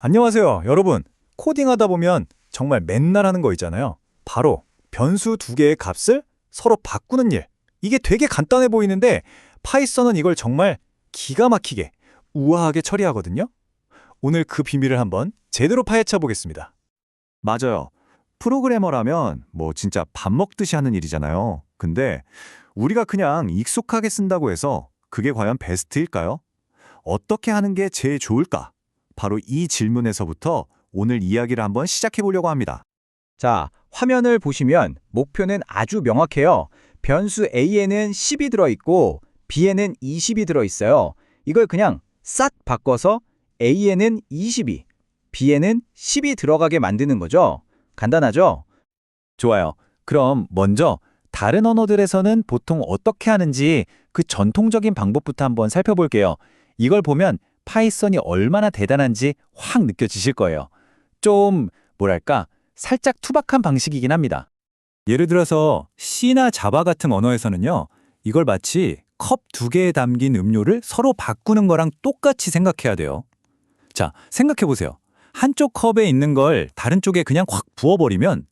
안녕하세요, 여러분. 코딩하다 보면 정말 맨날 하는 거 있잖아요. 바로 변수 두 개의 값을 서로 바꾸는 일. 이게 되게 간단해 보이는데 파이썬은 이걸 정말 기가 막히게 우아하게 처리하거든요. 오늘 그 비밀을 한번 제대로 파헤쳐 보겠습니다. 맞아요. 프로그래머라면 뭐 진짜 밥 먹듯이 하는 일이잖아요. 근데 우리가 그냥 익숙하게 쓴다고 해서 그게 과연 베스트일까요? 어떻게 하는 게 제일 좋을까? 바로 이 질문에서부터 오늘 이야기를 한번 시작해 보려고 합니다. 자, 화면을 보시면 목표는 아주 명확해요. 변수 A에는 10이 들어있고 B에는 20이 들어있어요. 이걸 그냥 싹 바꿔서 A에는 22, B에는 10이 들어가게 만드는 거죠. 간단하죠? 좋아요. 그럼 먼저 다른 언어들에서는 보통 어떻게 하는지 그 전통적인 방법부터 한번 살펴볼게요. 이걸 보면 파이썬이 얼마나 대단한지 확 느껴지실 거예요. 좀 뭐랄까 살짝 투박한 방식이긴 합니다. 예를 들어서 C나 자바 같은 언어에서는요. 이걸 마치 컵 두 개에 담긴 음료를 서로 바꾸는 거랑 똑같이 생각해야 돼요. 자, 생각해 보세요. 한쪽 컵에 있는 걸 다른 쪽에 그냥 확 부어버리면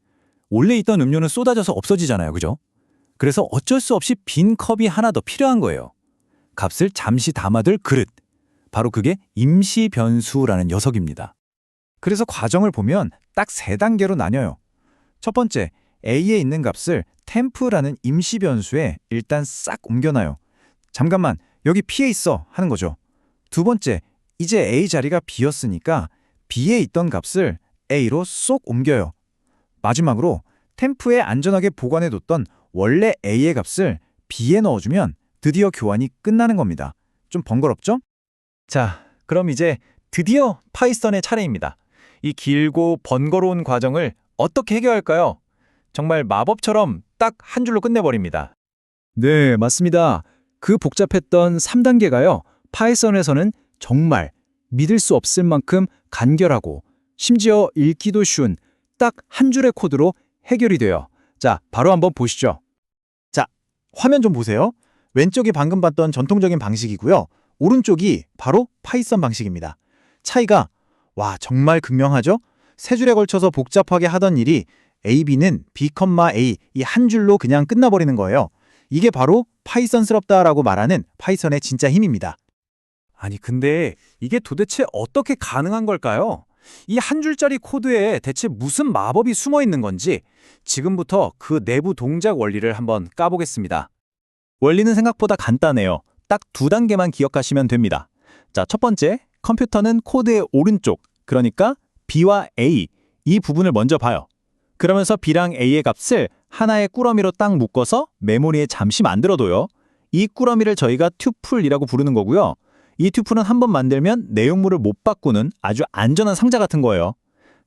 원래 있던 음료는 쏟아져서 없어지잖아요. 그죠? 그래서 어쩔 수 없이 빈 컵이 하나 더 필요한 거예요. 값을 잠시 담아둘 그릇. 바로 그게 임시 변수라는 녀석입니다. 그래서 과정을 보면 딱 세 단계로 나뉘어요. 첫 번째, A에 있는 값을 템프라는 임시 변수에 일단 싹 옮겨놔요. 잠깐만, 여기 P에 있어 하는 거죠. 두 번째, 이제 A 자리가 비었으니까 B에 있던 값을 A로 쏙 옮겨요. 마지막으로 템프에 안전하게 보관해뒀던 원래 A의 값을 B에 넣어주면 드디어 교환이 끝나는 겁니다. 좀 번거롭죠? 자, 그럼 이제 드디어 파이썬의 차례입니다. 이 길고 번거로운 과정을 어떻게 해결할까요? 정말 마법처럼 딱 한 줄로 끝내버립니다. 네, 맞습니다. 그 복잡했던 3단계가요. 파이썬에서는 정말 믿을 수 없을 만큼 간결하고 심지어 읽기도 쉬운 딱 한 줄의 코드로 해결이 돼요. 자, 바로 한번 보시죠. 화면 좀 보세요. 왼쪽이 방금 봤던 전통적인 방식이고요. 오른쪽이 바로 파이썬 방식입니다. 차이가 와 정말 극명하죠? 세 줄에 걸쳐서 복잡하게 하던 일이 A, B는 B, A 이 한 줄로 그냥 끝나버리는 거예요. 이게 바로 파이썬스럽다라고 말하는 파이썬의 진짜 힘입니다. 아니 근데 이게 도대체 어떻게 가능한 걸까요? 이 한 줄짜리 코드에 대체 무슨 마법이 숨어 있는 건지 지금부터 그 내부 동작 원리를 한번 까보겠습니다. 원리는 생각보다 간단해요. 딱 두 단계만 기억하시면 됩니다. 자, 첫 번째, 컴퓨터는 코드의 오른쪽, 그러니까 B와 A, 이 부분을 먼저 봐요. 그러면서 B랑 A의 값을 하나의 꾸러미로 딱 묶어서 메모리에 잠시 만들어둬요. 이 꾸러미를 저희가 튜플이라고 부르는 거고요. 이 튜플은 한 번 만들면 내용물을 못 바꾸는 아주 안전한 상자 같은 거예요.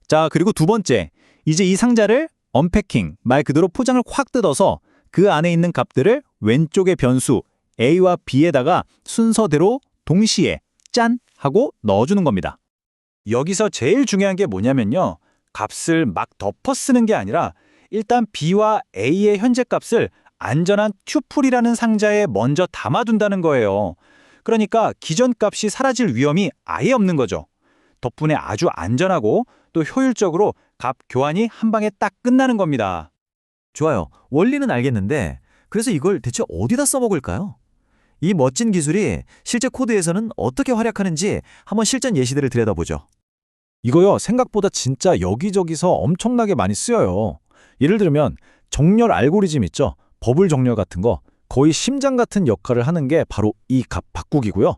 자, 그리고 두 번째, 이제 이 상자를 언패킹, 말 그대로 포장을 확 뜯어서 그 안에 있는 값들을 왼쪽의 변수 A와 B에다가 순서대로 동시에 짠 하고 넣어주는 겁니다. 여기서 제일 중요한 게 뭐냐면요. 값을 막 덮어 쓰는 게 아니라 일단 B와 A의 현재 값을 안전한 튜플이라는 상자에 먼저 담아둔다는 거예요. 그러니까 기존 값이 사라질 위험이 아예 없는 거죠. 덕분에 아주 안전하고 또 효율적으로 값 교환이 한 방에 딱 끝나는 겁니다. 좋아요. 원리는 알겠는데 그래서 이걸 대체 어디다 써먹을까요? 이 멋진 기술이 실제 코드에서는 어떻게 활약하는지 한번 실전 예시들을 들여다보죠. 이거요, 생각보다 진짜 여기저기서 엄청나게 많이 쓰여요. 예를 들면 정렬 알고리즘 있죠? 버블 정렬 같은 거 거의 심장 같은 역할을 하는 게 바로 이 값 바꾸기고요.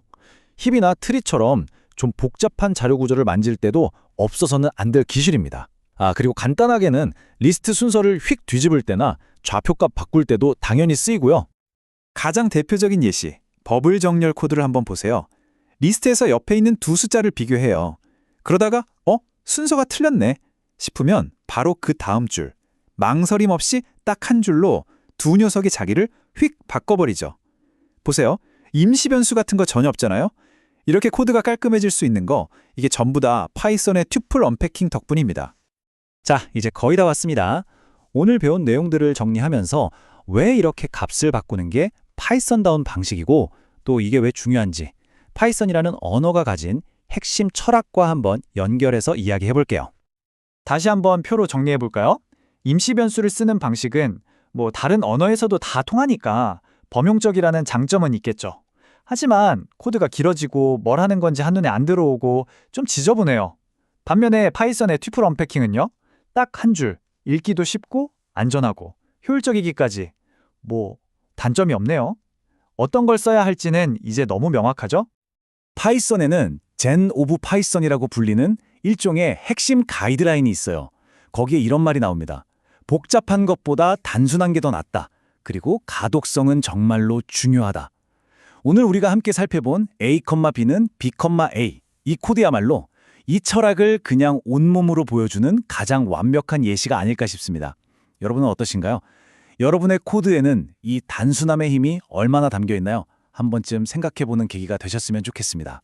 힙이나 트리처럼 좀 복잡한 자료 구조를 만질 때도 없어서는 안 될 기술입니다. 아, 그리고 간단하게는 리스트 순서를 휙 뒤집을 때나 좌표값 바꿀 때도 당연히 쓰이고요. 가장 대표적인 예시, 버블 정렬 코드를 한번 보세요. 리스트에서 옆에 있는 두 숫자를 비교해요. 그러다가 어? 순서가 틀렸네 싶으면 바로 그 다음 줄, 망설임 없이 딱 한 줄로 두 녀석이 자기를 휙 바꿔버리죠. 보세요. 임시 변수 같은 거 전혀 없잖아요. 이렇게 코드가 깔끔해질 수 있는 거 이게 전부 다 파이썬의 튜플 언패킹 덕분입니다. 자, 이제 거의 다 왔습니다. 오늘 배운 내용들을 정리하면서 왜 이렇게 값을 바꾸는 게 파이썬다운 방식이고 또 이게 왜 중요한지 파이썬이라는 언어가 가진 핵심 철학과 한번 연결해서 이야기해 볼게요. 다시 한번 표로 정리해 볼까요? 임시 변수를 쓰는 방식은 뭐 다른 언어에서도 다 통하니까 범용적이라는 장점은 있겠죠. 하지만 코드가 길어지고 뭘 하는 건지 한눈에 안 들어오고 좀 지저분해요. 반면에 파이썬의 튜플 언패킹은요. 딱 한 줄, 읽기도 쉽고 안전하고 효율적이기까지 뭐 단점이 없네요. 어떤 걸 써야 할지는 이제 너무 명확하죠? 파이썬에는 젠 오브 파이썬이라고 불리는 일종의 핵심 가이드라인이 있어요. 거기에 이런 말이 나옵니다. 복잡한 것보다 단순한 게 더 낫다. 그리고 가독성은 정말로 중요하다. 오늘 우리가 함께 살펴본 A, B는 B, A. 이 코드야말로 이 철학을 그냥 온몸으로 보여주는 가장 완벽한 예시가 아닐까 싶습니다. 여러분은 어떠신가요? 여러분의 코드에는 이 단순함의 힘이 얼마나 담겨 있나요? 한 번쯤 생각해 보는 계기가 되셨으면 좋겠습니다.